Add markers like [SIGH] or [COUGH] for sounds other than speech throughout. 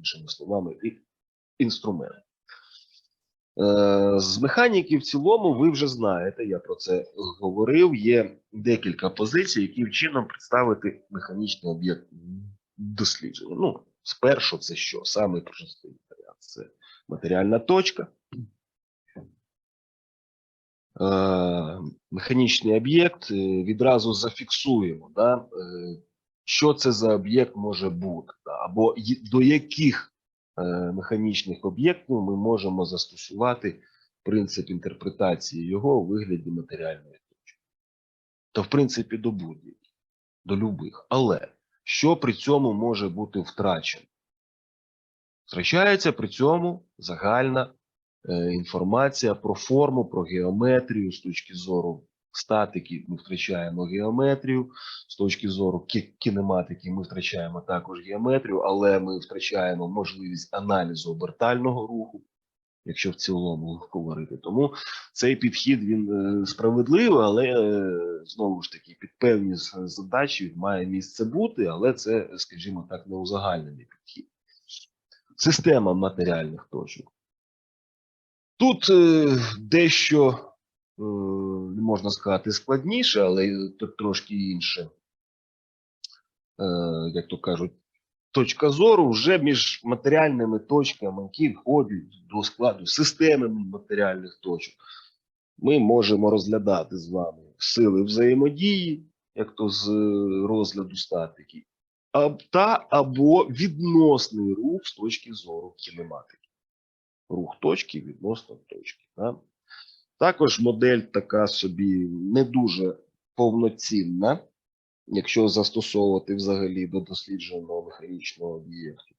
іншими словами, інструмент. Е, З механіки в цілому ви вже знаєте, я про це говорив. Є декілька позицій, яким чином представити механічний об'єкт дослідження. Ну, спершу це що? Саме простий варіант це матеріальна точка. Е, Механічний об'єкт е, відразу зафіксуємо, да? Що це за об'єкт може бути, або до яких е, механічних об'єктів ми можемо застосувати принцип інтерпретації його у вигляді матеріальної точки. То, в принципі, до будь-яких, до любих. Але що при цьому може бути втрачено? Втрачається при цьому загальна е, інформація про форму, про геометрію з точки зору статики. Ми втрачаємо геометрію, з точки зору кінематики ми втрачаємо також геометрію, але ми втрачаємо можливість аналізу обертального руху, якщо в цілому говорити. Тому цей підхід він е, справедливий, але е, знову ж таки під певні задачі має місце бути, але це, скажімо так, не узагальнений підхід. Система матеріальних точок. Тут е, дещо не можна сказати складніше, але трошки інше, е, як то кажуть, точка зору вже між матеріальними точками, які входять до складу системи матеріальних точок. Ми можемо розглядати з вами сили взаємодії, як то з е, розгляду статики, та або відносний рух з точки зору кінематики. Рух точки відносно точки. Да? Також модель така собі не дуже повноцінна, якщо застосовувати взагалі до дослідженого механічного об'єкту.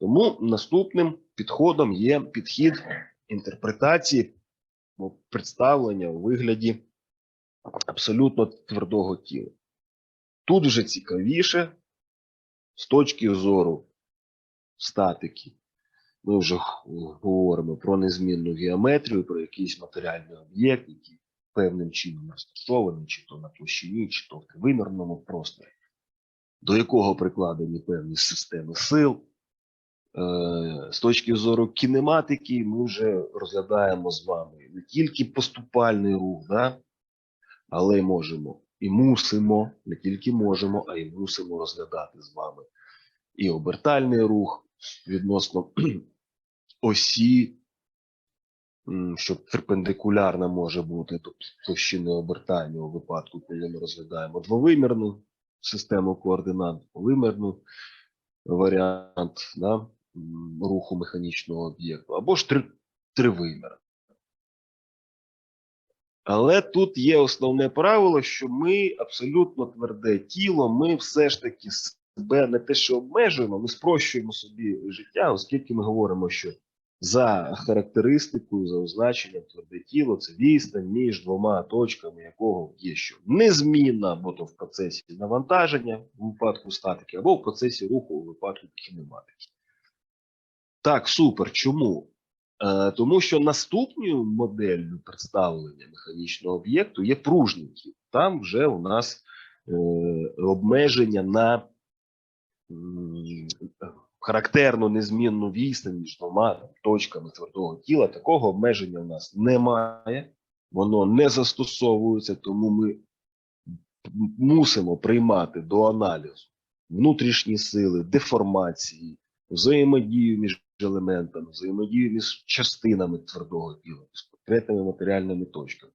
Тому наступним підходом є підхід інтерпретації ну, представлення у вигляді абсолютно твердого тіла. Тут вже цікавіше з точки зору статики. Ми вже говоримо про незмінну геометрію, про якийсь матеріальний об'єкт, який певним чином розташований, чи то на площині, чи то в тривимірному просторі, до якого прикладені певні системи сил. Е, З точки зору кінематики, ми вже розглядаємо з вами не тільки поступальний рух, да? але можемо і мусимо, не тільки можемо, а й мусимо розглядати з вами і обертальний рух відносно осі, що перпендикулярна може бути до площини обертання у випадку, коли ми розглядаємо двовимірну систему координат, двовимірну варіант да, руху механічного об'єкту, або ж три, тривимір. Але тут є основне правило, що ми абсолютно тверде тіло, ми все ж таки себе не те, що обмежуємо, ми спрощуємо собі життя, оскільки ми говоримо, що за характеристикою, за означенням тверде тіло це відстань між двома точками, якого є що незмінна, або то в процесі навантаження у випадку статики, або в процесі руху у випадку кінематики. Так, супер. Чому? Е, тому що наступною моделлю представлення механічного об'єкту є пружний тіл. Там вже у нас е, обмеження на характерну незмінну відстань між двома точками твердого тіла. Такого обмеження у нас немає, воно не застосовується, тому ми мусимо приймати до аналізу внутрішні сили, деформації, взаємодію між елементами, взаємодію між частинами твердого тіла, з конкретними матеріальними точками.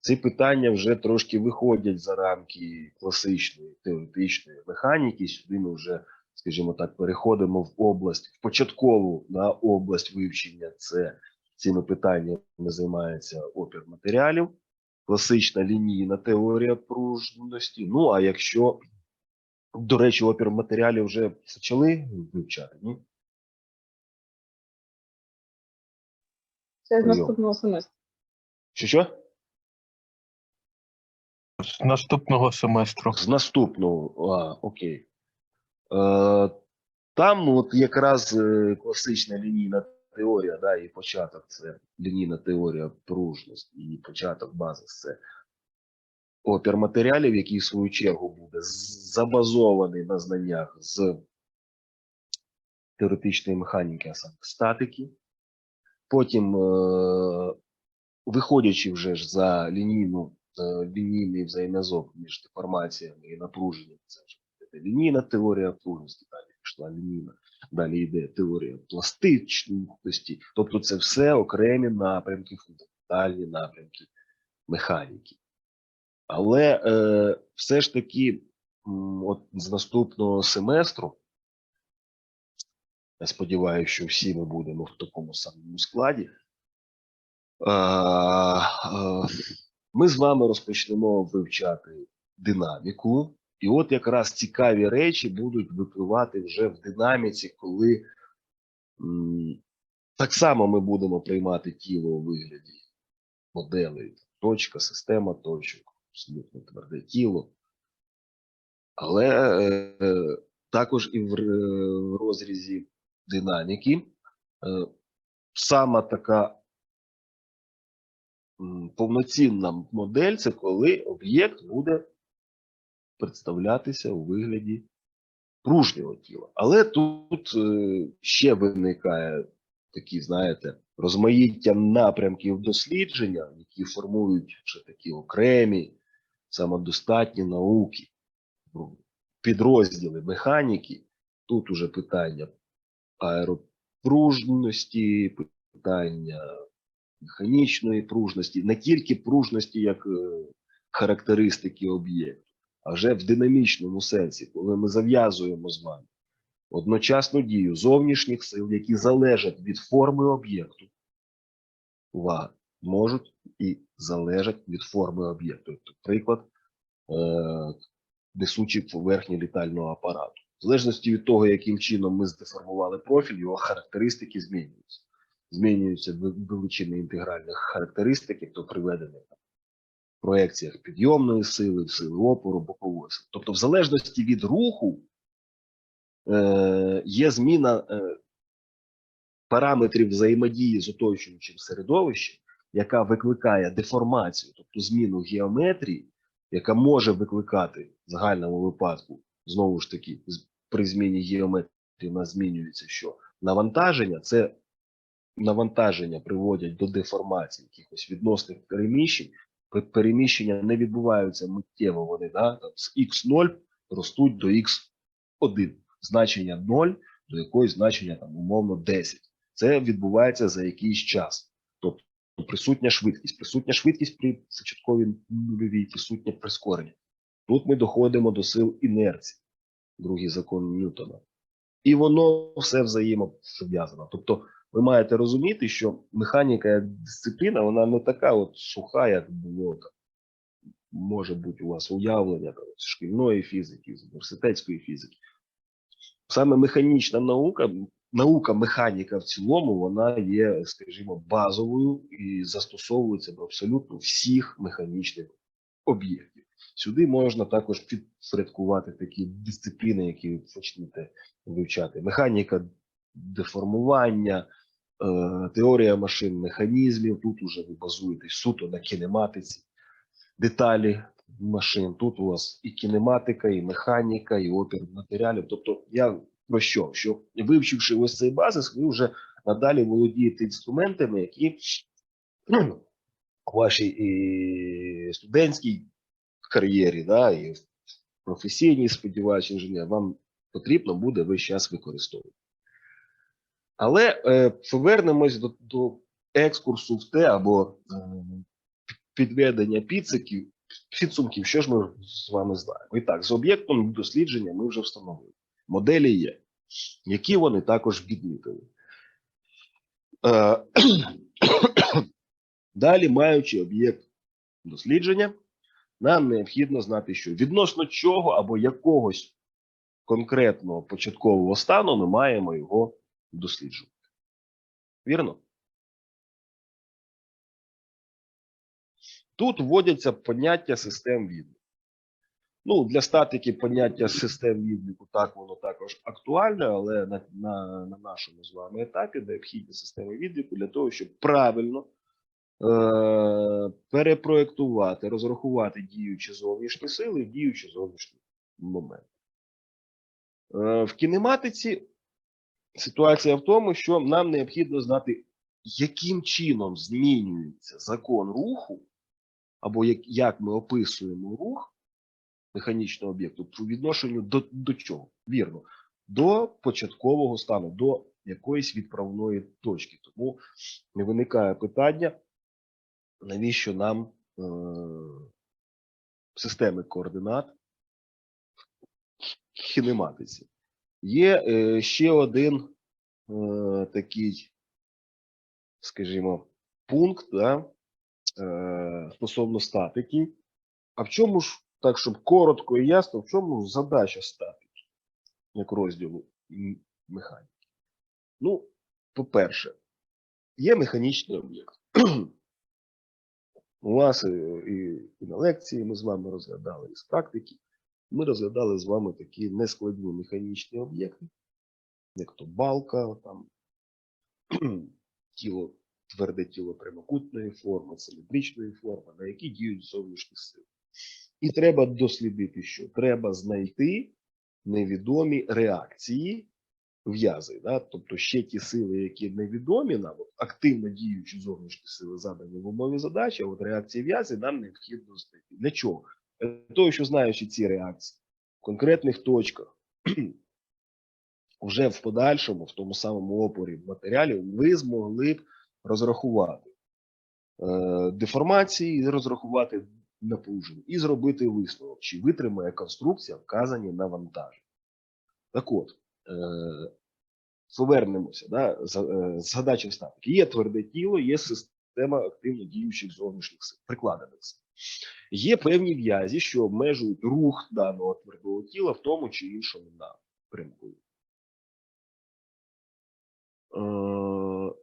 Ці питання вже трошки виходять за рамки класичної теоретичної механіки. Сюди ми вже, скажімо так, переходимо в область, в початкову на область вивчення. Це цими питаннями займається опір матеріалів, класична лінійна теорія пружності. Ну а якщо, до речі, опір матеріалів вже почали вивчати, ні? Це з наступного семестру. Що що? З наступного семестру. З наступного, а, окей. Е, там от якраз е, класична лінійна теорія, да, і початок це лінійна теорія пружності, і початок базис це опір матеріалів, який в свою чергу буде забазований на знаннях з теоретичної механіки, а саме статики. Потім, е, виходячи вже ж за лінійну, лінійний взаємозв'язок між деформаціями і напруженням, це вже буде лінійна теорія пружності, далі пішла лінійна, далі йде теорія пластичності. Тобто це все окремі напрямки, фундаментальні напрямки механіки. Але е, все ж таки, от з наступного семестру, я сподіваюся, що всі ми будемо в такому самому складі. Е, е, ми з вами розпочнемо вивчати динаміку. І от якраз цікаві речі будуть випливати вже в динаміці, коли так само ми будемо приймати тіло у вигляді моделей, точка, система точок, абсолютно тверде тіло. Але е, е, також і в р- в розрізі динаміки е, сама така повноцінна модель це коли об'єкт буде представлятися у вигляді пружнього тіла. Але тут е, ще виникає такі, знаєте, розмаїття напрямків дослідження, які формують вже такі окремі, самодостатні науки, ну, підрозділи механіки. Тут уже питання аеропружності, питання механічної пружності, не тільки пружності як е, характеристики об'єкту, а вже в динамічному сенсі, коли ми зав'язуємо з вами одночасну дію зовнішніх сил, які залежать від форми об'єкту. Увага, можуть і залежать від форми об'єкту. Тобто, приклад, е- несучі поверхні літального апарату. В залежності від того, яким чином ми здеформували профіль, його характеристики змінюються. Змінюються величини інтегральних характеристик, то в проекціях підйомної сили, сили опору, бокової сили. Тобто, в залежності від руху е, є зміна е, параметрів взаємодії з оточуючим середовищем, яка викликає деформацію, тобто зміну геометрії, яка може викликати в загальному випадку, знову ж таки, при зміні геометрії у нас змінюється що? Навантаження це навантаження приводять до деформації якихось відносних переміщень. Пе- Переміщення не відбуваються миттєво, вони да, там, з x0 ростуть до x1. Значення 0 до якогось значення там, умовно 10. Це відбувається за якийсь час. Тобто присутня швидкість. Присутня швидкість при початковій нульовій, присутнє прискорення. Тут ми доходимо до сил інерції, другий закон Ньютона. І воно все взаємопов'язано. Тобто, ви маєте розуміти, що механіка як дисципліна, вона не така от суха, як було там. Може бути у вас уявлення там, шкільної фізики, з університетської фізики. Саме механічна наука, наука механіка в цілому, вона є, скажімо, базовою і застосовується до абсолютно всіх механічних об'єктів. Сюди можна також підпорядкувати такі дисципліни, які ви почнете вивчати: механіка деформування, теорія машин, механізмів. Тут уже ви базуєтесь суто на кінематиці, деталі машин. Тут у вас і кінематика, і механіка, і опір матеріалів. Тобто, я про що? Що вивчивши ось цей базис, ви вже надалі володієте інструментами, які ну, у вашій студентській кар'єрі, да, і професійній, сподіваюся, інженер, вам потрібно буде весь час використовувати. Але е, повернемось до, до екскурсу в те або е, підведення підсиків, підсумків, що ж ми з вами знаємо. І так, з об'єктом дослідження ми вже встановили. Моделі є, які вони також відмітили. Е, [COUGHS] Далі, маючи об'єкт дослідження, нам необхідно знати, що відносно чого або якогось конкретного початкового стану ми маємо його досліджувати. Вірно? Тут вводяться поняття систем відліку. Ну, для статики поняття систем відліку так воно також актуальне, але на, на, на нашому з вами етапі необхідні системи відліку для того, щоб правильно е, перепроектувати, розрахувати діючі зовнішні сили, діючі зовнішні моменти. Е, в кінематиці ситуація в тому, що нам необхідно знати, яким чином змінюється закон руху, або як, як ми описуємо рух механічного об'єкту по відношенню до, до чого? Вірно, до початкового стану, до якоїсь відправної точки. Тому не виникає питання, навіщо нам е, системи координат кінематиці. Є е, ще один е, такий, скажімо, пункт да, е, стосовно статики. А в чому ж, так, щоб коротко і ясно, в чому ж задача статики, як розділу механіки? Ну, по-перше, є механічний об'єкт. [CLEARS THROAT] У вас і, і, на лекції ми з вами розглядали, і з практики. Ми розглядали з вами такі нескладні механічні об'єкти, як то балка, там [CLEARS THROAT] тіло, тверде тіло прямокутної форми, циліндричної форми, на які діють зовнішні сили. І треба дослідити, що треба знайти невідомі реакції в'язи. Да? Тобто ще ті сили, які невідомі нам, активно діючі зовнішні сили задані в умові задачі, а от реакції в'язи нам необхідно знайти. Для чого? Для того, що знаючи ці реакції в конкретних точках, [CLEARS THROAT] вже в подальшому, в тому самому опорі матеріалів, ви змогли б розрахувати е, деформації, розрахувати напруження і зробити висновок, чи витримає конструкція вказані навантаження. Так от, е, повернемося, да, за- е, згадачі статики. Є тверде тіло, є система активно діючих зовнішніх сил, прикладених сил. Є певні в'язі, що обмежують рух даного твердого тіла в тому чи іншому напрямку. Е,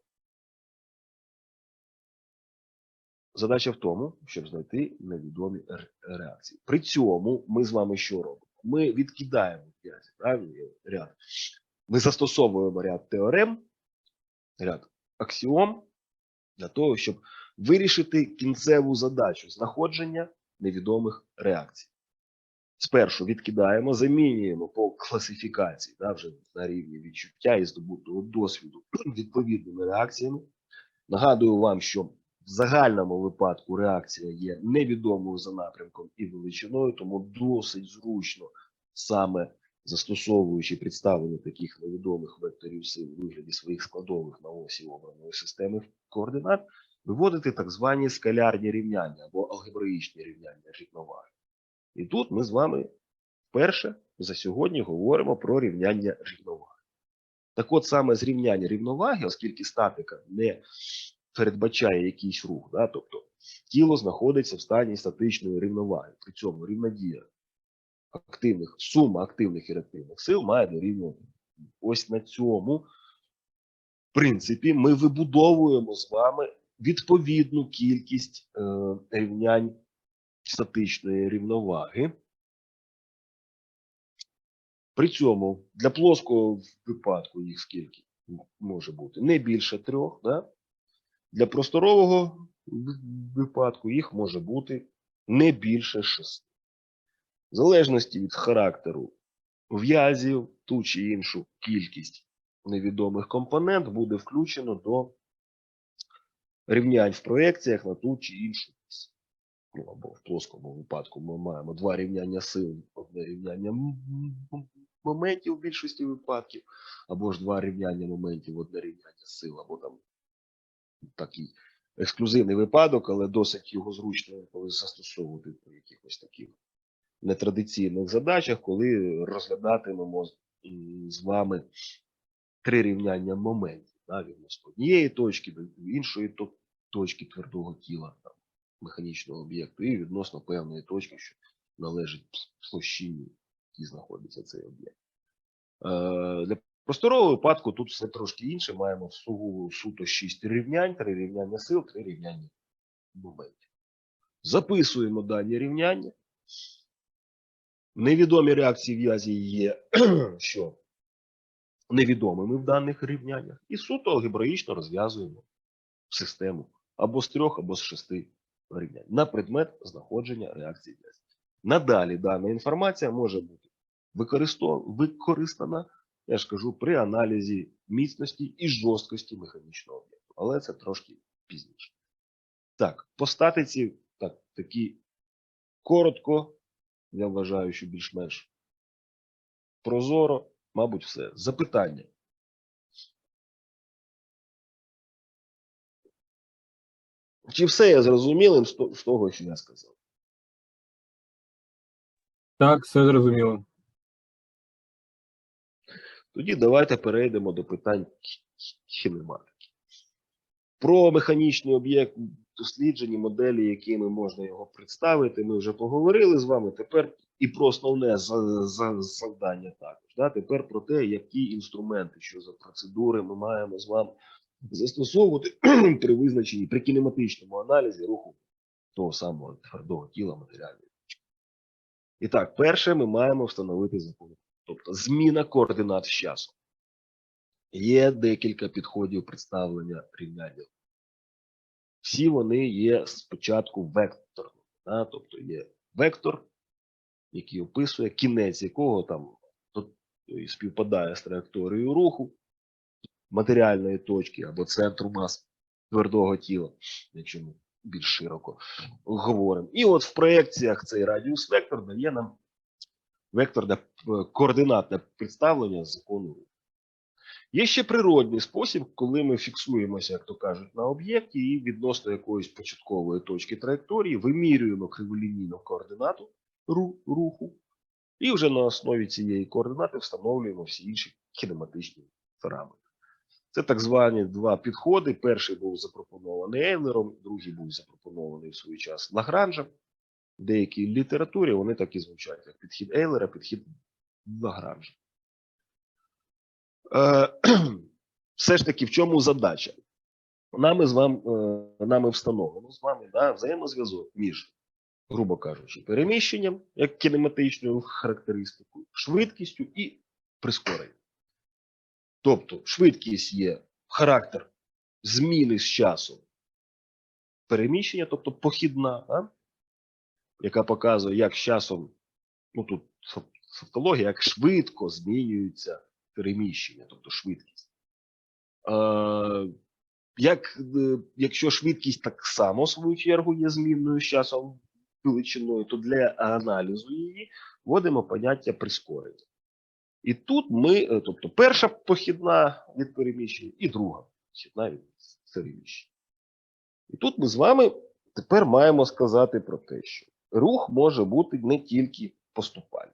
Задача в тому, щоб знайти невідомі реакції. При цьому ми з вами що робимо? Ми відкидаємо в'язі, правильно? Ряд. Ми застосовуємо ряд теорем, ряд аксіом для того, щоб вирішити кінцеву задачу знаходження невідомих реакцій. Спершу відкидаємо, замінюємо по класифікації, да, вже на рівні відчуття і здобутого досвіду [CLEARS THROAT] відповідними реакціями. Нагадую вам, що в загальному випадку реакція є невідомою за напрямком і величиною, тому досить зручно саме застосовуючи представлення таких невідомих векторів сил у вигляді своїх складових на осі обраної системи координат, виводити так звані скалярні рівняння або алгебраїчні рівняння рівноваги. І тут ми з вами вперше за сьогодні говоримо про рівняння рівноваги. Так от саме з рівняння рівноваги, оскільки статика не передбачає якийсь рух, да, тобто тіло знаходиться в стані статичної рівноваги, при цьому рівнодія активних, сума активних і реактивних сил має дорівнювати. Ось на цьому принципі ми вибудовуємо з вами відповідну кількість е, рівнянь статичної рівноваги. При цьому для плоского випадку їх скільки може бути? Не більше трьох. Да? Для просторового випадку їх може бути не більше шести. В залежності від характеру в'язів, ту чи іншу кількість невідомих компонент буде включено до рівнянь в проекціях на ту чи іншу ось. ну, або в плоскому випадку ми маємо два рівняння сил, одне рівняння моментів в більшості випадків, або ж два рівняння моментів, одне рівняння сил, або там такий ексклюзивний випадок, але досить його зручно застосовувати при якихось таких нетрадиційних задачах, коли розглядатимемо з- вами три рівняння моментів да, відносно однієї точки до іншої точки твердого тіла там, механічного об'єкту, і відносно певної точки, що належить площині, в якій знаходиться цей об'єкт. Е, для просторового випадку тут все трошки інше. Маємо всього суто 6 рівнянь, 3 рівняння сил, 3 рівняння моментів. Записуємо дані рівняння. Невідомі реакції в'язі є, [CLEARS THROAT] що невідомими в даних рівняннях, і суто алгебраїчно розв'язуємо систему або з трьох, або з шести рівнянь на предмет знаходження реакції в'язі. Надалі дана інформація може бути використана я ж кажу, при аналізі міцності і жорсткості механічного об'єкту. Але це трошки пізніше. Так, по статиці, так, такі коротко, я вважаю, що більш-менш прозоро, мабуть, все. Запитання. Чи все я зрозумілим з того, що я сказав? Так, все зрозуміло. Тоді давайте перейдемо до питань кі- кі- кінематики. Про механічний об'єкт досліджені моделі, якими можна його представити, ми вже поговорили з вами. Тепер і про основне за- за- завдання також. Да? Тепер про те, які інструменти, що за процедури ми маємо з вами застосовувати [CLEARS THROAT] при визначенні при кінематичному аналізі руху того самого твердого тіла матеріальної. точки. І так, перше, ми маємо встановити закон тобто зміна координат з часом. Є декілька підходів представлення рівняння. Всі вони є спочатку векторними. Да? Тобто є вектор, який описує кінець якого там і співпадає з траєкторією руху матеріальної точки або центру мас твердого тіла, якщо ми більш широко говоримо. І от в проєкціях цей радіус вектор дає нам векторне координатне представлення закону руху. Є ще природний спосіб, коли ми фіксуємося, як то кажуть, на об'єкті і відносно якоїсь початкової точки траєкторії вимірюємо криволінійну координату руху, і вже на основі цієї координати встановлюємо всі інші кінематичні параметри. Це так звані два підходи. Перший був запропонований Ейлером, другий був запропонований в свій час Лагранжем в деякій літературі вони так і звучать, як підхід Ейлера, підхід Лагранжа. Е, [CLEARS THROAT] все ж таки, в чому задача? Нами з вами, е, нами встановлено з вами да, взаємозв'язок між, грубо кажучи, переміщенням, як кінематичною характеристикою, швидкістю і прискоренням. Тобто, швидкість є характер зміни з часом переміщення, тобто похідна, да? яка показує, як з часом, ну тут фактологія, як швидко змінюється переміщення, тобто швидкість. Як, е, якщо швидкість так само, в свою чергу, є змінною з часом величиною, то для аналізу її вводимо поняття прискорення. І тут ми, е, тобто перша похідна від переміщення і друга похідна від переміщення. І тут ми з вами тепер маємо сказати про те, що рух може бути не тільки поступальним,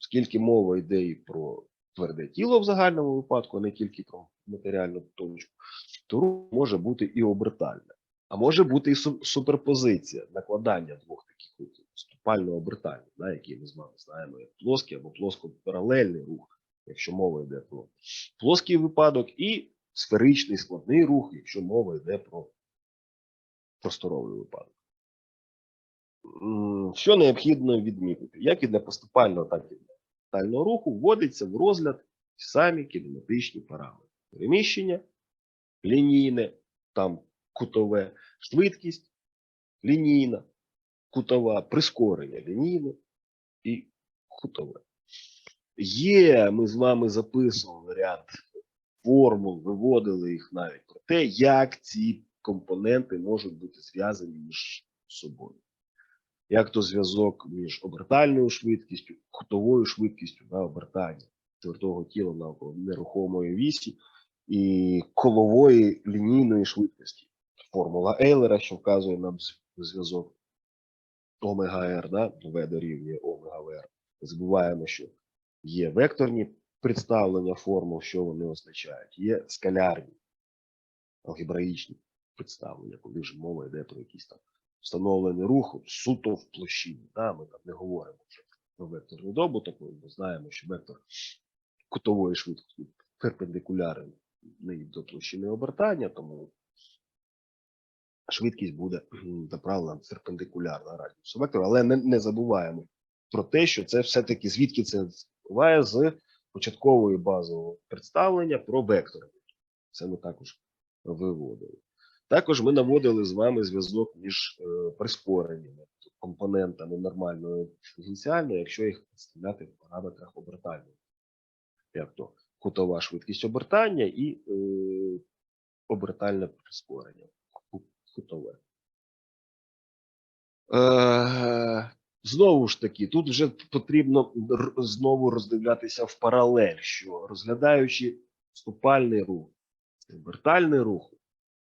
оскільки мова йде і про тверде тіло в загальному випадку, а не тільки про матеріальну точку, то рух може бути і обертальним. А може бути і суперпозиція, накладання двох таких рухів, поступально обертальний, да, які ми з вами знаємо як плоский або плоско-паралельний рух, якщо мова йде про плоский випадок, і сферичний складний рух, якщо мова йде про просторовий випадок. Що необхідно відмітити? Як і для поступального, так і для тотального руху вводиться в розгляд самі кінематичні параметри. Переміщення, лінійне, там кутове, швидкість, лінійна, кутова, прискорення лінійне і кутове. Є, ми з вами записували ряд формул, виводили їх навіть про те, як ці компоненти можуть бути зв'язані між собою. Як то зв'язок між обертальною швидкістю, кутовою швидкістю на обертання твердого тіла навколо нерухомої вісі і колової лінійної швидкості. Формула Ейлера, що вказує нам зв'язок омега r, да? V дорівнює омега VR. Забуваємо, що є векторні представлення формул, що вони означають. Є скалярні, алгебраїчні представлення, коли вже мова йде про якийсь там встановлений рух суто в площині. Да? Ми там не говоримо вже про векторний добуток, ми знаємо, що вектор кутової швидкості перпендикулярний до площини обертання, тому швидкість буде м, направлена перпендикулярна радіусу вектора, але не, не забуваємо про те, що це все-таки звідки це впливає з початкової базового представлення про вектори. Це ми також виводили. Також ми наводили з вами зв'язок між е, прискореннями, компонентами нормальної диференціальної, якщо їх представляти в параметрах обертальної. Як то кутова швидкість обертання і е, обертальне прискорення. Ку- Е, знову ж таки, тут вже потрібно знову роздивлятися в паралель, що розглядаючи вступальний рух, і обертальний рух,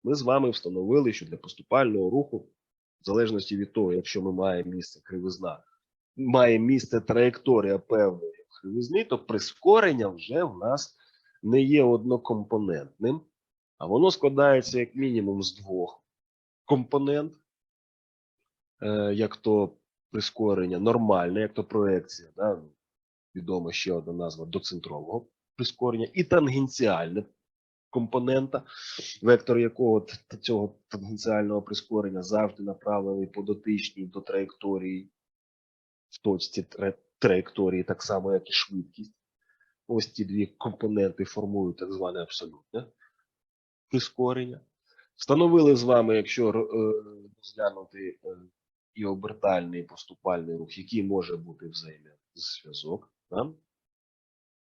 ми з вами встановили, що для поступального руху, в залежності від того, якщо ми маємо місце кривизна, має місце траєкторія певної кривизни, то прискорення вже в нас не є однокомпонентним, а воно складається як мінімум з двох компонент, е, як то прискорення нормальне, як то проекція, да? відома ще одна назва доцентрового прискорення, і тангенціальне компонента, вектор якого цього тангенціального прискорення завжди направлений по дотичній до траєкторії в точці траєкторії, так само, як і швидкість. Ось ці дві компоненти формують так зване абсолютне прискорення. Встановили з вами, якщо е, розглянути е, і обертальний, і поступальний рух, який може бути взаємозв'язок, да?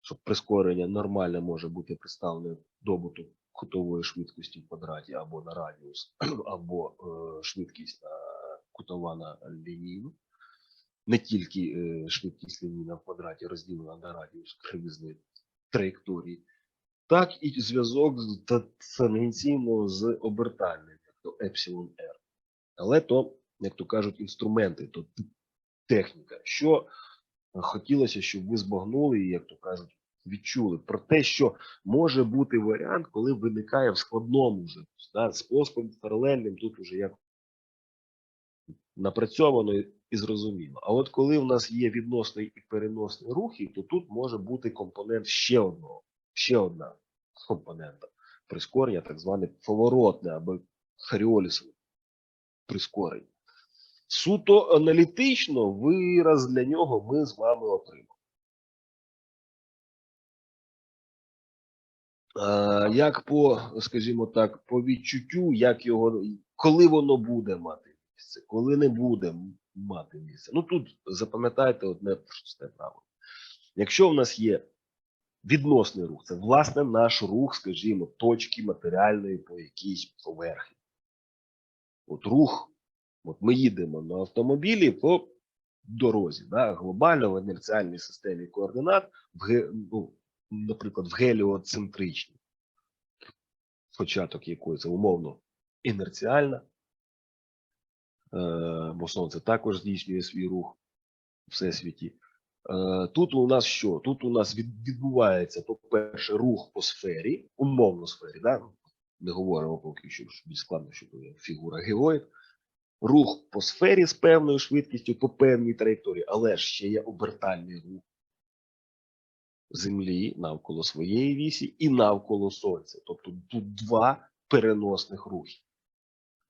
щоб прискорення нормальне може бути представлене добуту кутової швидкості в квадраті або на радіус, [CLEARS THROAT] або е, швидкість на кутова на лінійну. Не тільки е, швидкість лінійна в квадраті розділена на радіус кривизни траєкторії, так і зв'язок з- та- тангенційно з обертальним, як то епсилон R. Але то, як то кажуть, інструменти, то техніка. Що хотілося, щоб ви збагнули і, як то кажуть, відчули про те, що може бути варіант, коли виникає в складному вже да, з плоским паралельним, тут уже як напрацьовано і- зрозуміло. А от коли в нас є відносний і переносний рухи, то тут може бути компонент ще одного, ще одна компонента прискорення, так зване поворотне або харіолісове прискорення. Суто аналітично вираз для нього ми з вами отримали. Як по, скажімо так, по відчуттю, як його, коли воно буде мати місце, коли не буде мати місце. Ну тут запам'ятайте одне просте правило. Якщо в нас є відносний рух, це власне наш рух, скажімо, точки матеріальної по якійсь поверхні. От рух, от ми їдемо на автомобілі по дорозі, да, глобально в інерціальній системі координат, в, ну, наприклад, в геліоцентричній, початок якої це умовно інерціальна, е, бо сонце також здійснює свій рух у всесвіті. Е, Тут у нас що? Тут у нас відбувається, по-перше, рух по сфері, умовно сфері, да? не говоримо поки що, більш складно, що це фігура геоїд. Рух по сфері з певною швидкістю по певній траєкторії, але ж ще є обертальний рух Землі навколо своєї вісі і навколо Сонця. Тобто тут два переносних рухи.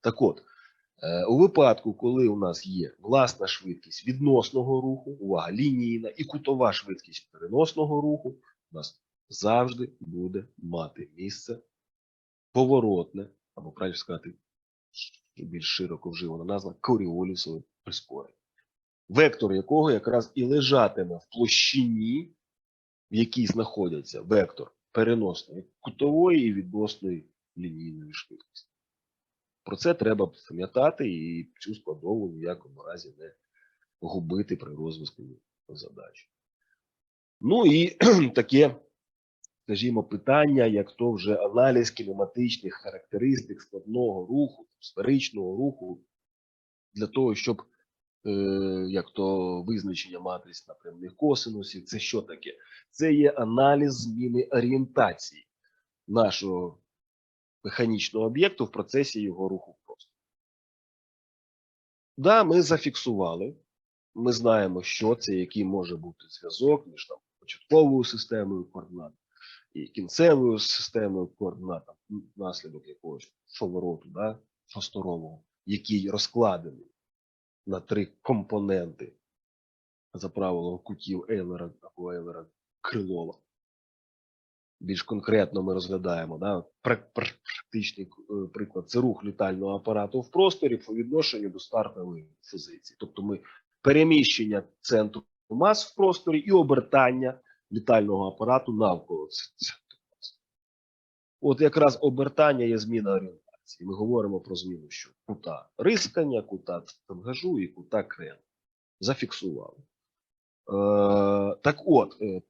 Так от, у випадку, коли у нас є власна швидкість відносного руху, увага, лінійна і кутова швидкість переносного руху, у нас завжди буде мати місце поворотне, або правильно сказати, більш широко вживана назва коріолісове прискорення, вектор якого якраз і лежатиме в площині, в якій знаходяться вектор переносної кутової і відносної лінійної швидкості. Про це треба пам'ятати і цю складову в ніякому разі не губити при розвитку задач. Ну і [CLEARS THROAT] таке, скажімо, питання, як то вже аналіз кінематичних характеристик складного руху, сферичного руху, для того, щоб е, як то визначення матриць напрямних косинусів, це що таке? Це є аналіз зміни орієнтації нашого механічного об'єкту в процесі його руху просто. Да, ми зафіксували. Ми знаємо, що це, який може бути зв'язок між там початковою системою координат і кінцевою системою координат, там, наслідок якогось повороту, да, просторового, який розкладений на три компоненти за правилом кутів Ейлера або Ейлера Крилова. Більш конкретно ми розглядаємо да, пр- пр- практичний е, приклад це рух літального апарату в просторі по відношенню до стартової позиції. Тобто ми переміщення центру мас в просторі і обертання літального апарату навколо ц- цього. От якраз обертання є зміна орієнтації. Ми говоримо про зміну що кута рискання, кута тангажу і кута крен. Зафіксували. Е, так от, е,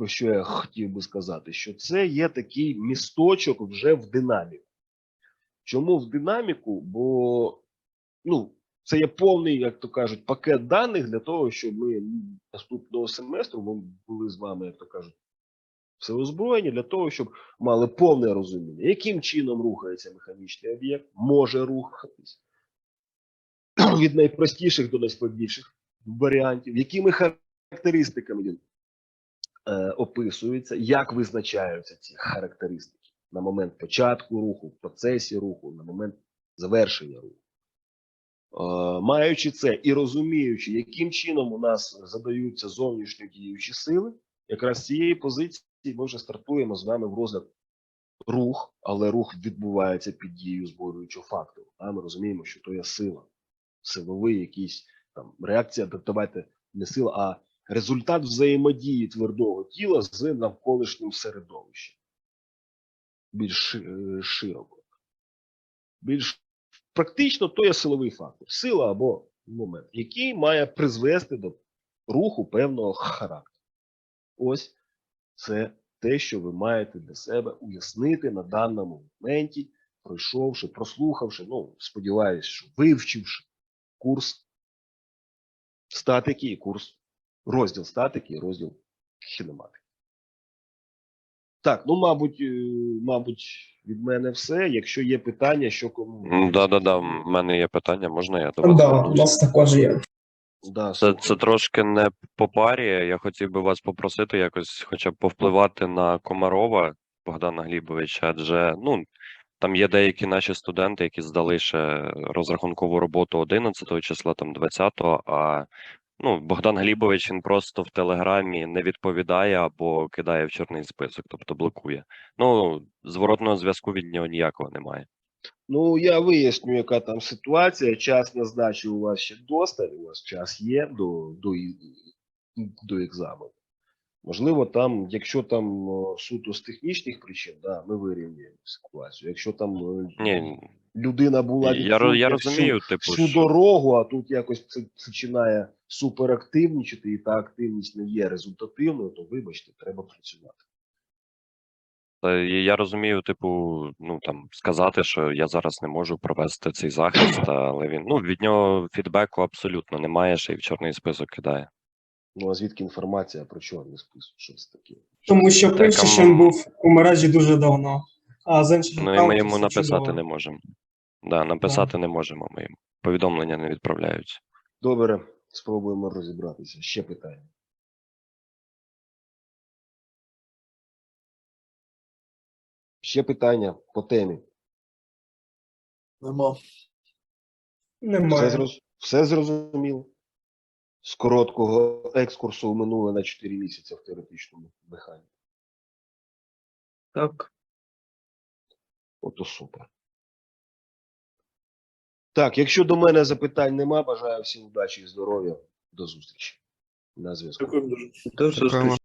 про що я хотів би сказати, що це є такий місточок вже в динаміку. Чому в динаміку? Бо ну, це є повний, як то кажуть, пакет даних для того, щоб ми наступного семестру ми були з вами, як то кажуть, все озброєні для того, щоб мали повне розуміння, яким чином рухається механічний об'єкт, може рухатись від найпростіших до найскладніших варіантів, якими характеристиками він е, описується, як визначаються ці характеристики на момент початку руху, в процесі руху, на момент завершення руху. Е, маючи це і розуміючи, яким чином у нас задаються зовнішньо діючі сили, якраз з цієї позиції ми вже стартуємо з вами в розгляд рух, але рух відбувається під дією зборюючого фактору. А ми розуміємо, що то є сила, силовий якийсь там реакція, тобто давайте не сила, а результат взаємодії твердого тіла з навколишнім середовищем. Більш е, широко. Більш практично то є силовий фактор, сила або момент, який має призвести до руху певного характеру. Ось це те, що ви маєте для себе уяснити на даному моменті, пройшовши, прослухавши, ну, сподіваюсь, що вивчивши курс статики і курс, розділ статики і розділ кінематики. Так, ну, мабуть, е, мабуть, від мене все. Якщо є питання, що кому. Да, да, да. В мене є питання, можна я до вас? Да, у нас також є. Да, Це, це трошки не по парі. Я хотів би вас попросити якось хоча б повпливати на Комарова Богдана Глібовича, адже ну там є деякі наші студенти, які здали ще розрахункову роботу 11 числа, там 20-го, а ну Богдан Глібович він просто в телеграмі не відповідає або кидає в чорний список, тобто блокує. Ну, зворотного зв'язку від нього ніякого немає. Ну, я виясню, яка там ситуація. Час назначив у вас ще досталь, у вас час є до, до, до екзамену. Можливо, там, якщо там суто з технічних причин, да, ми вирівнюємо ситуацію. Якщо там е, Ні, людина була я, я відсутня всю- розумію, типу, всю що... дорогу, а тут якось це починає суперактивнічати, і та активність не є результативною, то вибачте, треба працювати. Та я розумію, типу, ну там сказати, що я зараз не можу провести цей захист, [CLEARS THROAT] але він ну від нього фідбеку абсолютно немає, ще й в чорний список кидає. Ну а звідки інформація про чорний список? Що це таке? Тому що Так, пише, що він був у мережі дуже давно. А з інших Ну і ми йому написати чудово. не можемо. Да, написати не можемо ми йому. Повідомлення не відправляються. Добре, спробуємо розібратися. Ще питання. Ще питання по темі. Нема. Немає. Все, зроз... Все зрозуміло? З короткого екскурсу в минуле на 4 місяці в теоретичному механіку. Так. Ото супер. Так, якщо до мене запитань нема, бажаю всім удачі і здоров'я. До зустрічі. На зв'язку. Дякую дуже. До зустрічі.